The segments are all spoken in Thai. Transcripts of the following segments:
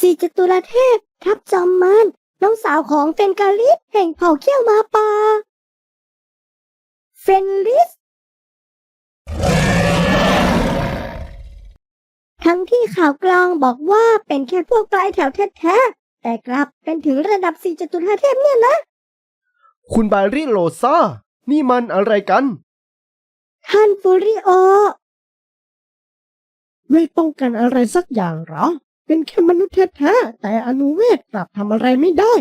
สี่จตุรเทพ ทับจอมมารน้องสาวของเฟนกาลิสแห่งเผ่าเขี้ยวมาปาเฟนลิส ทั้งที่ข่าวกลางบอกว่าเป็นแค่พวกปลายแถวแท้ๆแต่กลับเป็นถึงระดับสี่จตุรเทพเนี่ยนะ คุณบาริโลซานี่มันอะไรกัน ท่านฟูริโอ ไม่ต้องการอะไรสักอย่างเหรอ เป็นแค่มนุษย์แท้ๆแต่อนุเวศกลับทำอะไรไม่ได้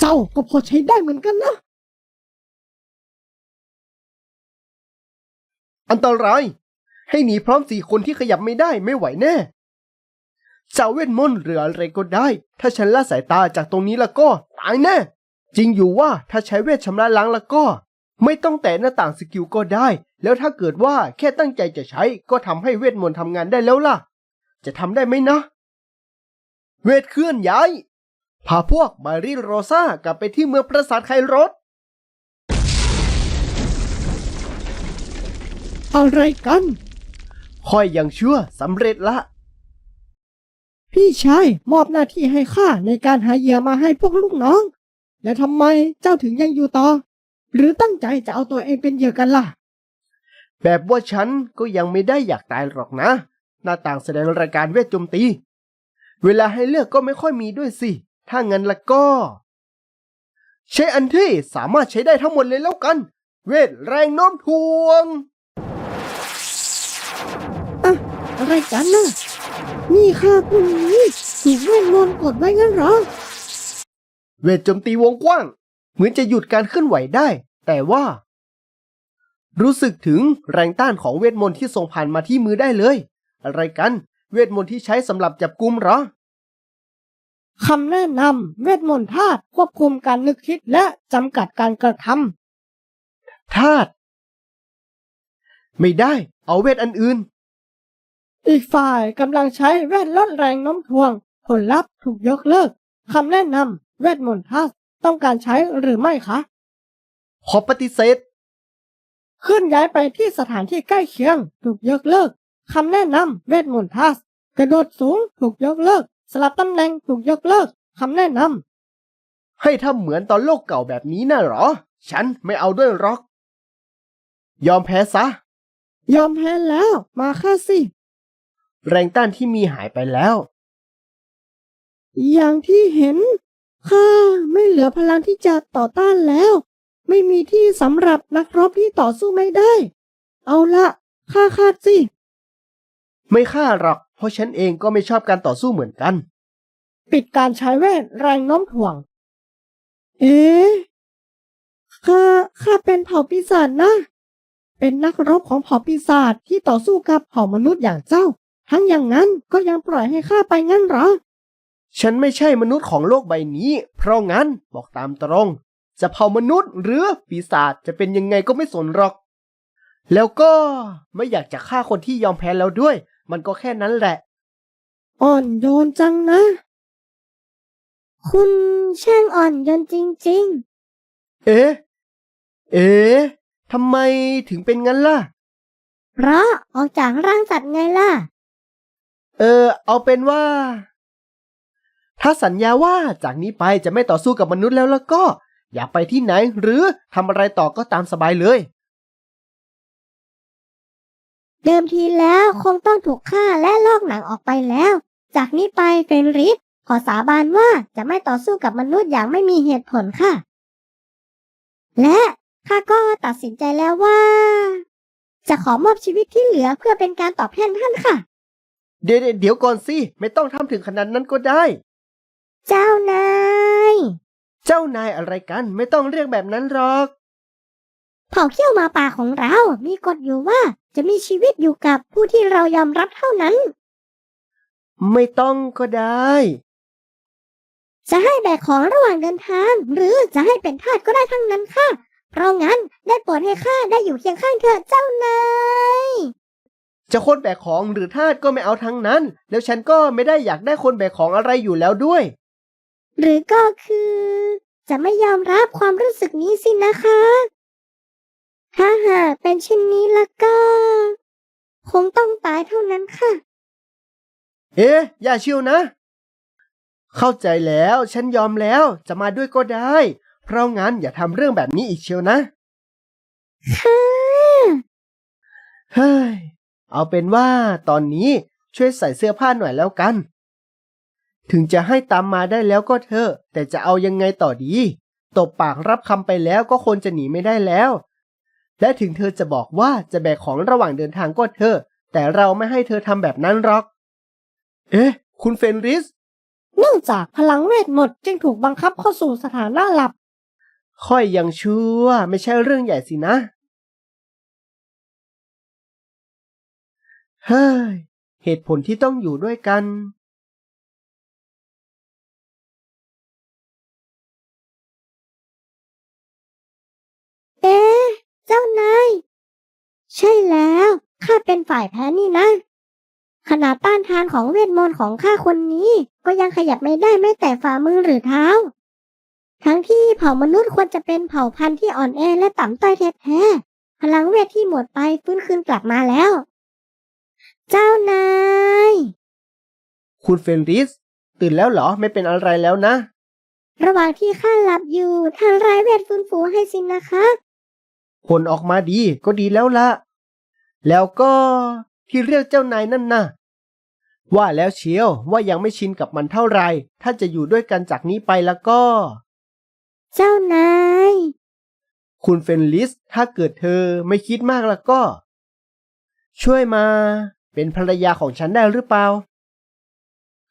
เจ้าก็พอใช้ได้เหมือนกันนะ อันตราย ให้หนีพร้อมสี่คนที่ขยับไม่ได้ไม่ไหวแน่เจ้าเวทมนต์หรืออะไรก็ได้ ถ้าฉันละสายตาจากตรงนี้แล้วก็ ตายแน่ จริงอยู่ว่าถ้าใช้เวทชำระล้างแล้วก็ ไม่ต้องแตะหน้าต่างสกิลก็ได้ แล้วถ้าเกิดว่าแค่ตั้งใจจะใช้ก็ทำให้เวทมนต์ทำงานได้แล้วล่ะ จะทำได้ไหมนะ เวทเคลื่อนย้าย พาพวกบาริโรซากลับไปที่เมืองปราสาทไคโรสอะไรกันค่อยยังชั่วสำเร็จละ พี่ชายมอบหน้าที่ให้ข้าในการหาเหยื่อมาให้พวกลูกน้อง แล้วทำไมเจ้าถึงยังอยู่ต่อ หรือตั้งใจจะเอาตัวเองเป็นเหยื่อกันล่ะ แบบว่าฉันก็ยังไม่ได้อยากตายหรอกนะ หน้าต่างแสดงรายการเวทโจมตี เวลาให้เลือกก็ไม่ค่อยมีด้วยสิ ถ้างั้นละก็ ใช้อันที่สามารถใช้ได้ทั้งหมดเลยแล้วกัน เวทแรงโน้มถ่วงอะไรกันนะนี่ข้าคุณนี้ถูกเวทมนต์กดไว้งั้นเหรอ เวทโจมตีวงกว้าง เหมือนจะหยุดการเคลื่อนไหวได้ แต่ว่า รู้สึกถึงแรงต้านของเวทมนต์ที่ส่งผ่านมาที่มือได้เลย อะไรกัน เวทมนต์ที่ใช้สำหรับจับกุมเหรอคำแนะนำเวทมนต์ธาตุควบคุมการนึกคิดและจำกัดการกระทธาตุไม่ได้ เอาเวทอันอื่นำอีกฝ่ายกำลังใช้เวทลดแรงโน้มถ่วง ผลลัพธ์ถูกยกเลิกคำแนะนำเวทมนต์ธาตุ ต้องการใช้หรือไม่คะ ขอปฏิเสธ เคลื่อนย้ายไปที่สถานที่ใกล้เคียง ถูกยกเลิกคำแนะนำเวทมนต์ธาตุกระโดดสูงถูกยกเลิก สลับตำแหน่งถูกยกเลิกคำแนะนำให้ทำเหมือนตอนโลกเก่าแบบนี้น่ะเหรอ ฉันไม่เอาด้วยหรอก ยอมแพ้ซะ ยอมแพ้แล้ว มาค่าสิ แรงต้านที่มีหายไปแล้ว อย่างที่เห็น ข้าไม่เหลือพลังที่จะต่อต้านแล้ว ไม่มีที่สำหรับนักรบที่ต่อสู้ไม่ได้ เอาละข้าคาดสิ ไม่ฆ่าหรอก เพราะฉันเองก็ไม่ชอบการต่อสู้เหมือนกัน ปิดการใช้เวทแรงโน้มถ่วง เอ๊ะข้าข้าเป็นเผ่าปีศาจนะ เป็นนักรบของเผ่าปีศาจที่ต่อสู้กับเผ่ามนุษย์อย่างเจ้า ทั้งอย่างนั้นก็ยังปล่อยให้ข้าไปงั้นเหรอ ฉันไม่ใช่มนุษย์ของโลกใบนี้ เพราะงั้นบอกตามตรง จะเผ่ามนุษย์หรือปีศาจจะเป็นยังไงก็ไม่สนหรอก แล้วก็ไม่อยากจะฆ่าคนที่ยอมแพ้แล้วด้วย มันก็แค่นั้นแหละ อ่อนโยนจังนะ คุณช่างอ่อนโยนจริงเอ๊ะ เอ๊ะทำไมถึงเป็นงั้นล่ะๆเพราะออกจากร่างสัตว์ไงล่ะ เออ เอาเป็นว่า ถ้าสัญญาว่าจากนี้ไปจะไม่ต่อสู้กับมนุษย์แล้วแล้วก็ อยากไปที่ไหนหรือทำอะไรต่อก็ตามสบายเลย เดิมทีแล้วคงต้องถูกฆ่าและลอกหนังออกไปแล้ว จากนี้ไปเฟนริสขอสาบานว่าจะไม่ต่อสู้กับมนุษย์อย่างไม่มีเหตุผลค่ะ และข้าก็ตัดสินใจแล้วว่า จะขอมอบชีวิตที่เหลือเพื่อเป็นการตอบแทนท่านค่ะ เดี๋ยวเดี๋ยวก่อนสิ ไม่ต้องทำถึงขนาดนั้นก็ได้ เจ้านาย เจ้านายอะไรกันไม่ต้องเรียกแบบนั้นหรอก เผ่าเขี้ยวหมาป่าของเรา มีกฎอยู่ว่าจะมีชีวิตอยู่กับผู้ที่เรายอมรับเท่านั้น ไม่ต้องก็ได้ จะให้แบกของระหว่างเดินทาง หรือจะให้เป็นทาสก็ได้ทั้งนั้นค่ะ เพราะงั้นได้โปรดให้ข้าได้อยู่เคียงข้างเธอเจ้านาย จะคนแบกของหรือทาสก็ไม่เอาทั้งนั้น แล้วฉันก็ไม่ได้อยากได้คนแบกของอะไรอยู่แล้วด้วย หรือก็คือ จะไม่ยอมรับความรู้สึกนี้สินะคะ ถ้าหากเป็นเช่นนี้แล้วก็ คงต้องตายเท่านั้นค่ะ เอ๊ะ อย่าเชียวนะ เข้าใจแล้วฉันยอมแล้วจะมาด้วยก็ได้ เพราะงั้นอย่าทำเรื่องแบบนี้อีกเชียวนะ ค่ะ เฮ้ย เอาเป็นว่าตอนนี้ช่วยใส่เสื้อผ้าหน่อยแล้วกัน ถึงจะให้ตามมาได้แล้วก็เถอะแต่จะเอายังไงต่อดี ตบปากรับคำไปแล้วก็คนจะหนีไม่ได้แล้ว และถึงเธอจะบอกว่าจะแบกของระหว่างเดินทางก็เถอะ แต่เราไม่ให้เธอทำแบบนั้นหรอก เอ๊ะ คุณเฟนริส เนื่องจากพลังเวทหมดจึงถูกบังคับเข้าสู่สถานะหลับ ค่อยยังชั่วไม่ใช่เรื่องใหญ่สินะ เฮ้ย เหตุผลที่ต้องอยู่ด้วยกัน จ้านาย ใช่แล้วข้าเป็นฝ่ายแพ้นี่นะ ขนาดต้านทานของเวทมนต์ของข้าคนนี้ ก็ยังขยับไม่ได้แม้แต่ฝ่ามือหรือเท้า ทั้งที่เผ่ามนุษย์ควรจะเป็นเผ่าพันธุ์ที่อ่อนแอและต่ำต้อยแท้ๆพลังเวทที่หมดไปฟื้นคืนกลับมาแล้ว เจ้านาย คุณเฟนริส ตื่นแล้วเหรอไม่เป็นอะไรแล้วนะ ระหว่างที่ข้าหลับอยู่ทางรายเวทฟื้นฟูให้สินนะคะ ผลออกมาดีก็ดีแล้วละ แล้วก็ที่เรียกเจ้านายนั่นนะว่าแล้วเชียวว่ายังไม่ชินกับมันเท่าไหรถ้าจะอยู่ด้วยกันจากนี้ไปแล้วก็ เจ้านาย คุณเฟนลิส ถ้าเกิดเธอไม่คิดมากแล้วก็ ช่วยมา เป็นภรรยาของฉันได้หรือเปล่า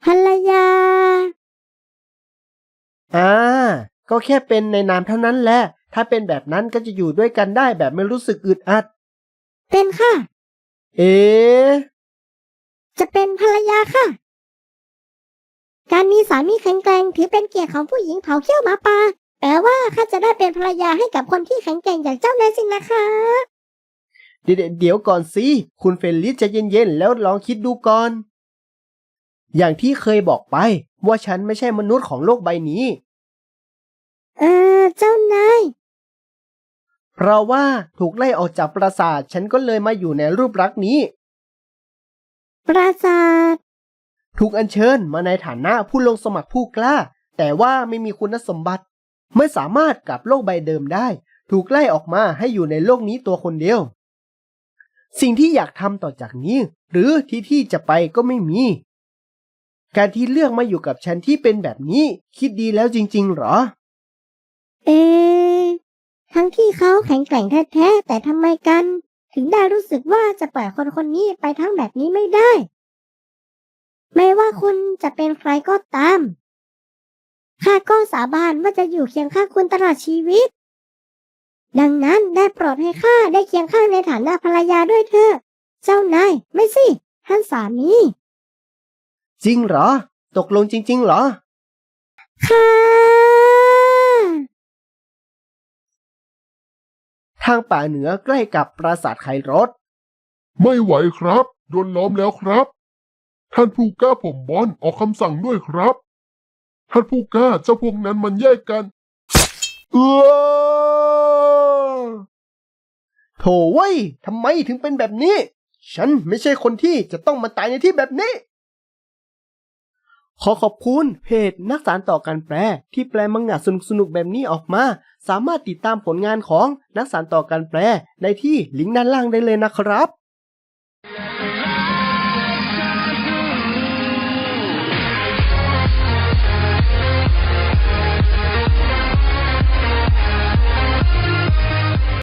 ภรรยา อ่า ก็แค่เป็นในนามเท่านั้นแหละ ถ้าเป็นแบบนั้นก็จะอยู่ด้วยกันได้แบบไม่รู้สึกอึดอัด เป็นค่ะ เอ๊ะจะเป็นภรรยาค่ะ การมีสามีแข็งแกร่งถือเป็นเกียรติของผู้หญิงเผาเขี้ยวหมาป่าแปลว่าข้าจะได้เป็นภรรยาให้กับคนที่แข็งแกร่งอย่างเจ้านายสินะคะ เดี๋ยวเดี๋ยวก่อนสิ คุณเฟนลิสใจะเย็นๆ แล้วลองคิดดูก่อน อย่างที่เคยบอกไป ว่าฉันไม่ใช่มนุษย์ของโลกใบนี้ เออ เจ้านาย เพราะว่าถูกไล่ออกจากปราสาทฉันก็เลยมาอยู่ในรูปลักษณ์นี้ ปราสาท ถูกอัญเชิญมาในฐานะผู้ลงสมัครผู้กล้า แต่ว่าไม่มีคุณสมบัติ ไม่สามารถกลับโลกใบเดิมได้ ถูกไล่ออกมาให้อยู่ในโลกนี้ตัวคนเดียว สิ่งที่อยากทำต่อจากนี้ หรือที่ที่จะไปก็ไม่มี การที่เลือกมาอยู่กับฉันที่เป็นแบบนี้ คิดดีแล้วจริงๆเหรอ เอะ ทั้งที่เขาแข็งแกร่งแท้ๆแต่ทำไมกัน ถึงได้รู้สึกว่าจะปล่อยคนคนนี้ไปทั้งแบบนี้ไม่ได้ ไม่ว่าคุณจะเป็นใครก็ตามข้าก็สาบานว่าจะอยู่เคียงข้างคุณตลอดชีวิต ดังนั้นได้โปรดให้ข้าได้เคียงข้างในฐานะภรรยาด้วยเถอะเจ้านายไม่สิท่านสามี จริงเหรอ ตกลงจริง ๆ เหรอ ค่ะ ทางป่าเหนือใกล้กับปราสาทไครถไม่ไหวครับ โดนล้อมแล้วครับ ท่านผู้กล้าผมบอลออกคำสั่งด้วยครับ ท่านผู้กล้าเจ้าพวกนั้นมันแยกกัน เออโถเว้ยทำไมถึงเป็นแบบนี้ ฉันไม่ใช่คนที่จะต้องมาตายในที่แบบนี้ ขอขอบคุณเพจนักสารต่อการแปล ที่แปลมังงะสนุกๆแบบนี้ออกมา สามารถติดตามผลงานของนักสารต่อการแปล ได้ที่ลิงก์ด้านล่างได้เลยนะครับ